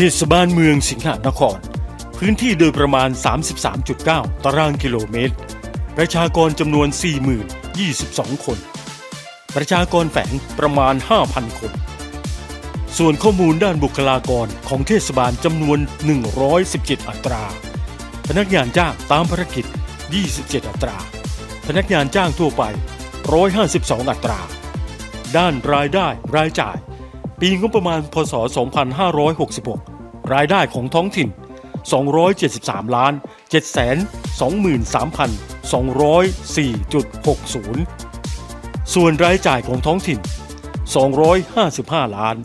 เทศบาลเมืองสิงหนคร พื้นที่โดยประมาณ 33.9 ตารางกิโลเมตร ประชากรจำนวน 40,022 คน ประชากรแฝงประมาณ 5,000 คน ส่วนข้อมูลด้านบุคลากรของเทศบาลจำนวน 117 อัตรา พนักงานจ้างตามภารกิจ 27 อัตรา พนักงานจ้างทั่วไป 152 อัตรา ด้านรายได้รายจ่าย ปีงบประมาณพศ 2566 รายได้ของท้องถิ่น 273 ล้าน 7 23,204.60 ส่วนรายจ่ายของท้องถิ่น 255 ล้าน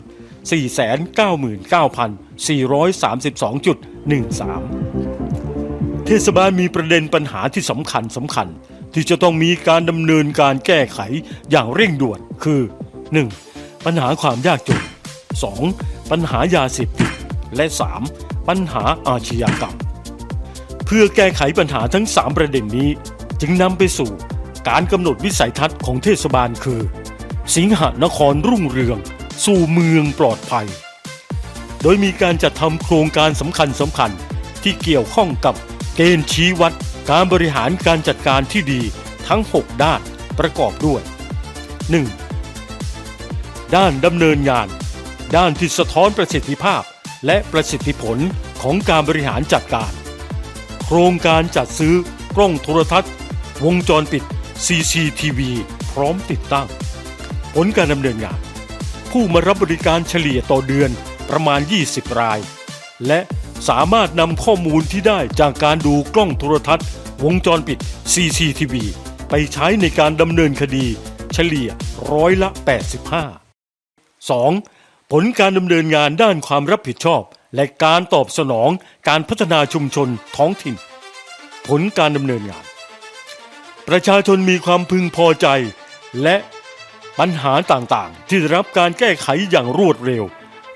499,432.13 เทศบาลมีประเด็นปัญหาที่สำคัญสำคัญที่จะต้องมีการดำเนินการแก้ไขอย่างเร่งด่วนคือ 1. ปัญหาความยากจน 2. ปัญหายาเสพติด และ 3. ปัญหาอาชญากรรม เพื่อแก้ไขปัญหาทั้ง 3 ประเด็นนี้ จึงนำไปสู่การกำหนดวิสัยทัศน์ของเทศบาลคือ สิงหนครรุ่งเรือง สู่เมืองปลอดภัย โดยมีการจัดทำโครงการสำคัญสำคัญที่เกี่ยวข้องกับเกณฑ์ชี้วัด การบริหารการจัดการที่ดีทั้ง 6 ด้านประกอบด้วย 1. ด้านดำเนินงาน ด้านที่สะท้อนประสิทธิภาพ และประสิทธิผลของการบริหารจัดการ โครงการจัดซื้อกล้องโทรทัศน์ วงจรปิด CCTV พร้อมติดตั้ง ผลการดำเนินงาน ผู้มารับบริการเฉลี่ยต่อเดือนประมาณ 20 ราย และสามารถนำข้อมูลที่ได้จากการดูกล้องโทรทัศน์ วงจรปิด CCTV ไปใช้ในการดำเนินคดี เฉลี่ยร้อยละ 85 2. ผลการดำเนินงานด้านความรับผิดชอบ และการตอบสนองการพัฒนาชุมชนท้องถิ่น ผลการดำเนินงาน ประชาชนมีความพึงพอใจ และปัญหาต่างๆ ที่ได้รับการแก้ไขอย่างรวดเร็ว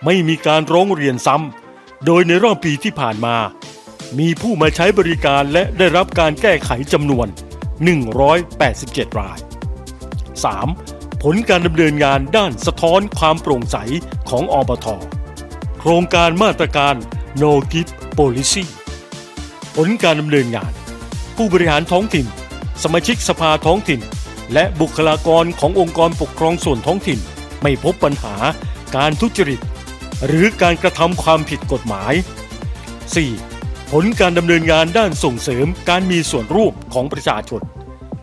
ไม่มีการร้องเรียนซ้ำโดยในรอบปีที่ผ่านมา มีผู้มาใช้บริการและได้รับการแก้ไขจำนวน 187 ราย 3. ผลการดำเนินงานด้านสะท้อนความโปร่งใสของอบท โครงการมาตรการ No Gift Policy ผลการดำเนินงาน ผู้บริหารท้องถิ่น สมาชิกสภาท้องถิ่น และบุคลากรขององค์กรปกครองส่วนท้องถิ่น ไม่พบปัญหาการทุจริต หรือการกระทำความผิดกฎหมาย 4. ผลการดำเนินงานด้านส่งเสริมการมีส่วนร่วมของประชาชน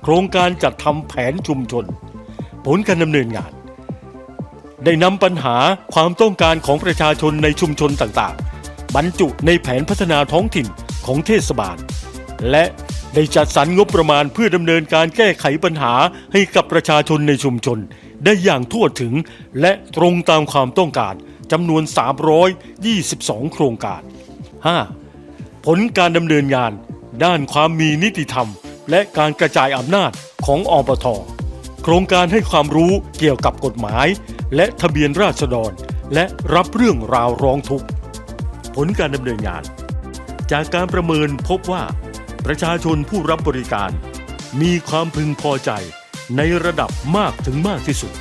โครงการจัดทำแผนชุมชน ผลการดำเนินงาน ได้นำปัญหาความต้องการของประชาชนในชุมชนต่างๆ บรรจุในแผนพัฒนาท้องถิ่นของเทศบาล และได้จัดสรรงบประมาณเพื่อดำเนินการแก้ไขปัญหาให้กับประชาชนในชุมชน ได้อย่างทั่วถึงและตรงตามความต้องการจำนวน 322 โครงการ 5. ผลการดำเนินงาน ด้านความมีนิติธรรม และการกระจายอำนาจของอบท โครงการให้ความรู้เกี่ยวกับกฎหมาย และทะเบียนราษฎร และรับเรื่องราวร้องทุกข์ ผลการดำเนินงาน จากการประเมินพบว่า ประชาชนผู้รับบริการ มีความพึงพอใจในระดับมากถึงมากที่สุด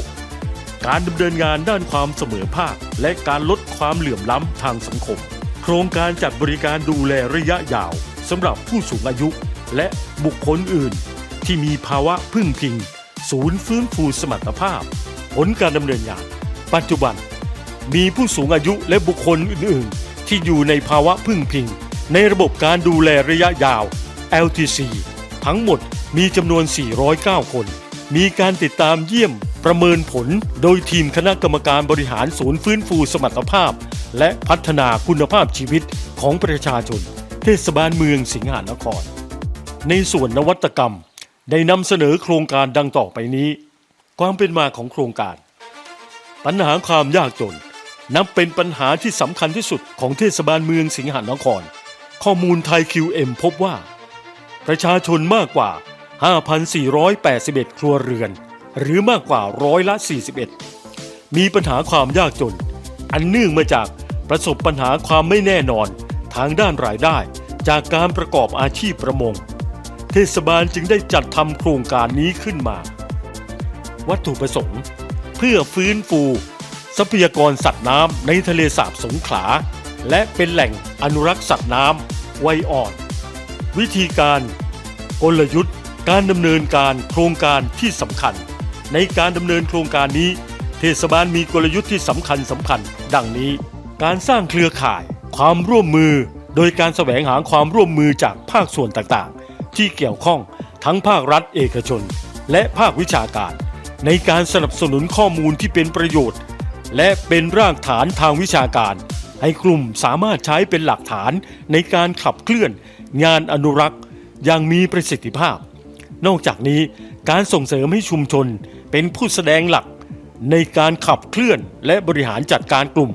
6. การดำเนินงานด้านความเสมอภาค และการลดความเหลื่อมล้ำทางสังคม โครงการจัดบริการดูแลระยะยาวสำหรับผู้สูงอายุ และบุคคลอื่น ที่มีภาวะพึ่งพิง ศูนย์ฟื้นฟูสมรรถภาพ ผลการดำเนินงาน ปัจจุบัน มีผู้สูงอายุและบุคคลอื่น ๆ ที่อยู่ในภาวะพึ่งพิง ในระบบการดูแลระยะยาว LTC ทั้งหมดมีจำนวน 409 คน มีการติดตามเยี่ยมประเมินผลโดยทีมคณะกรรมการบริหารศูนย์ฟื้นฟูสมรรถภาพ และพัฒนาคุณภาพชีวิตของประชาชน เทศบาลเมืองสิงหานคร ในส่วนนวัตกรรม ได้นำเสนอโครงการดังต่อไปนี้ ความเป็นมาของโครงการ ปัญหาความยากจน นับเป็นปัญหาที่สำคัญที่สุดของเทศบาลเมืองสิงหานคร ข้อมูลไทย QM พบว่า ประชาชนมากกว่า 5,481 ครัวเรือน หรือมากกว่าร้อยละ 41 มีปัญหาความยากจน อันเนื่องมาจากประสบปัญหาความไม่แน่นอน ทางด้านรายได้ จากการประกอบอาชีพประมง เทศบาลจึงได้จัดทำโครงการนี้ขึ้นมา วัตถุประสงค์ เพื่อฟื้นฟู ทรัพยากรสัตว์น้ำในทะเลสาบสงขลา และเป็นแหล่งอนุรักษ์สัตว์น้ำไวอ่อน วิธีการกลยุทธ์ การดำเนินการโครงการที่สำคัญ ในการดำเนินโครงการนี้ เทศบาลมีกลยุทธ์ที่สำคัญสำคัญ ดังนี้ การสร้างเครือข่าย ความร่วมมือ โดยการแสวงหาความร่วมมือจากภาคส่วนต่าง ที่เกี่ยวข้องทั้งภาครัฐเอกชน และภาควิชาการ ในการสนับสนุนข้อมูลที่เป็นประโยชน์ และเป็นรากฐานทางวิชาการ ให้กลุ่มสามารถใช้เป็นหลักฐานในการขับเคลื่อน งานอนุรักษ์อย่างมีประสิทธิภาพ นอกจากนี้การส่งเสริมให้ชุมชนเป็นผู้แสดงหลัก ในการขับเคลื่อนและบริหารจัดการกลุ่ม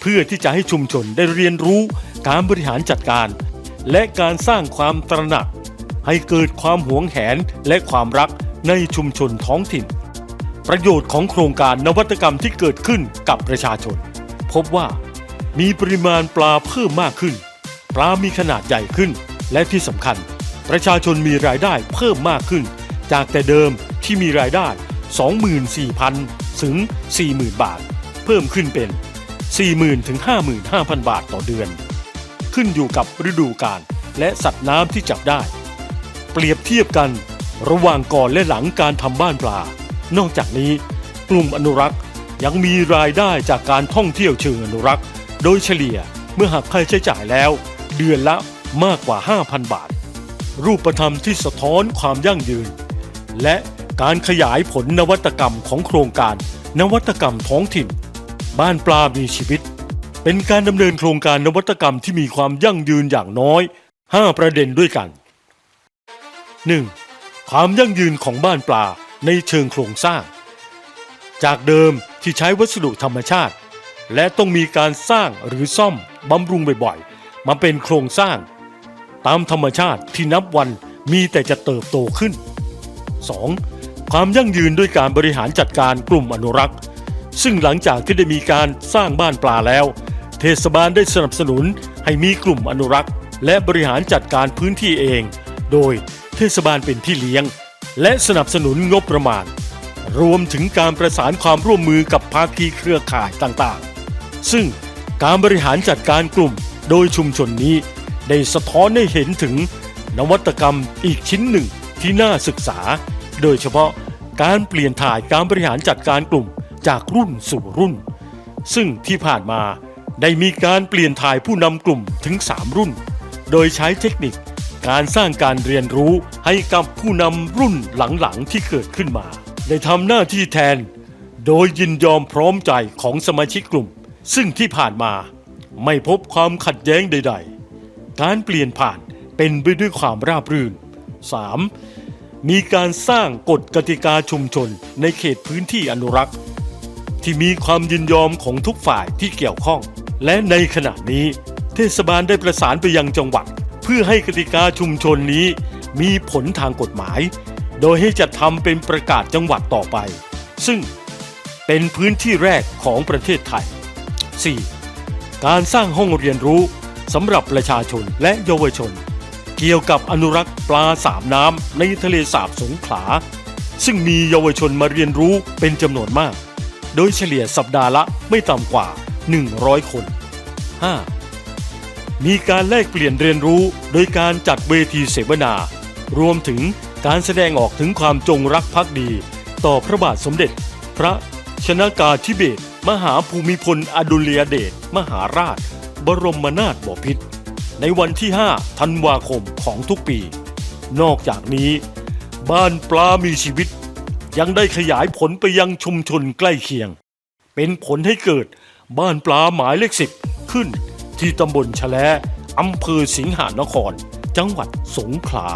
เพื่อที่จะให้ชุมชนได้เรียนรู้การบริหารจัดการ และการสร้างความตระหนัก ให้เกิดความหวงแหนและความรักในชุมชนท้องถิ่น ประโยชน์ของโครงการนวัตกรรมที่เกิดขึ้นกับประชาชน พบว่ามีปริมาณปลาเพิ่มมากขึ้น ปลามีขนาดใหญ่ขึ้น และที่สำคัญ ประชาชนมีรายได้เพิ่มมากขึ้น จากแต่เดิมที่มีรายได้ 24,000 ถึง 40,000 บาท เพิ่มขึ้นเป็น 40,000 ถึง 55,000 บาทต่อเดือน ขึ้นอยู่กับฤดูกาลและสัตว์น้ำที่จับได้ รียบเทียบกัน ระหว่างก่อนและหลังการทำบ้านปลา นอกจากนี้ กลุ่มอนุรักษ์ยังมีรายได้จากการท่องเที่ยวเชิงอนุรักษ์ โดยเฉลี่ยเมื่อหักค่าใช้จ่ายแล้ว เดือนละมากกว่า 5,000 บาท รูปธรรมที่สะท้อนความยั่งยืน และการขยายผลนวัตกรรมของโครงการ นวัตกรรมท้องถิ่น บ้านปลามีชีวิต เป็นการดำเนินโครงการนวัตกรรมที่มีความยั่งยืนอย่างน้อย 5 ประเด็นด้วยกัน 1. ความยั่งยืนของบ้านปลาในเชิงโครงสร้าง จากเดิมที่ใช้วัสดุธรรมชาติ และต้องมีการสร้างหรือซ่อมบำรุงบ่อยๆ มาเป็นโครงสร้าง ตามธรรมชาติที่นับวันมีแต่จะเติบโตขึ้น 2. ความยั่งยืนด้วยการบริหารจัดการกลุ่มอนุรักษ์ ซึ่งหลังจากที่ได้มีการสร้างบ้านปลาแล้ว เทศบาลได้สนับสนุนให้มีกลุ่มอนุรักษ์ และบริหารจัดการพื้นที่เอง โดย เทศบาลเป็นพี่เลี้ยง และสนับสนุนงบประมาณ รวมถึงการประสานความร่วมมือกับภาคีเครือข่ายต่างๆ ซึ่งการบริหารจัดการกลุ่มโดยชุมชนนี้ ได้สะท้อนให้เห็นถึงนวัตกรรมอีกชิ้นหนึ่งที่น่าศึกษา โดยเฉพาะการเปลี่ยนถ่ายการบริหารจัดการกลุ่มจากรุ่นสู่รุ่น ซึ่งที่ผ่านมาได้มีการเปลี่ยนถ่ายผู้นำกลุ่มถึง 3 รุ่น โดยใช้เทคนิค การสร้างการเรียนรู้ให้กับผู้นำรุ่นหลังๆที่เกิดขึ้นมา ได้ทำหน้าที่แทน โดยยินยอมพร้อมใจของสมาชิกกลุ่ม ซึ่งที่ผ่านมาไม่พบความขัดแย้งใด ๆ การเปลี่ยนผ่านเป็นไปด้วยความราบรื่น 3. มีการสร้างกฎกติกาชุมชนในเขตพื้นที่อนุรักษ์ ที่มีความยินยอมของทุกฝ่ายที่เกี่ยวข้อง และในขณะนี้ เทศบาลได้ประสานไปยังจังหวัด พื่อให้กติกาชุมชนนี้มีผลทางกฎหมาย โดยให้จัดทำเป็นประกาศจังหวัดต่อไป ซึ่งเป็นพื้นที่แรกของประเทศไทย 4. การสร้างห้องเรียนรู้สำหรับประชาชนและเยาวชน เกี่ยวกับอนุรักษ์ปลาสามน้ำในทะเลสาบสงขลา ซึ่งมีเยาวชนมาเรียนรู้เป็นจำนวนมาก โดยเฉลี่ยสัปดาห์ละไม่ต่ำกว่า 100 คน 5. มีการแลกเปลี่ยนเรียนรู้โดยการจัดเวทีเสวนา รวมถึงการแสดงออกถึงความจงรักภักดี ต่อพระบาทสมเด็จ พระชนากาธิเบศมหาภูมิพลอดุลยเดชมหาราช บรมนาถบพิตรในวันที่ 5 ธันวาคมของทุกปี นอกจากนี้ บ้านปลามีชีวิต ยังได้ขยายผลไปยังชุมชนใกล้เคียง เป็นผลให้เกิดบ้านปลาหมายเลขสิบขึ้น ที่ตำบลชะแลอำเภอสิงหานคร จังหวัดสงขลา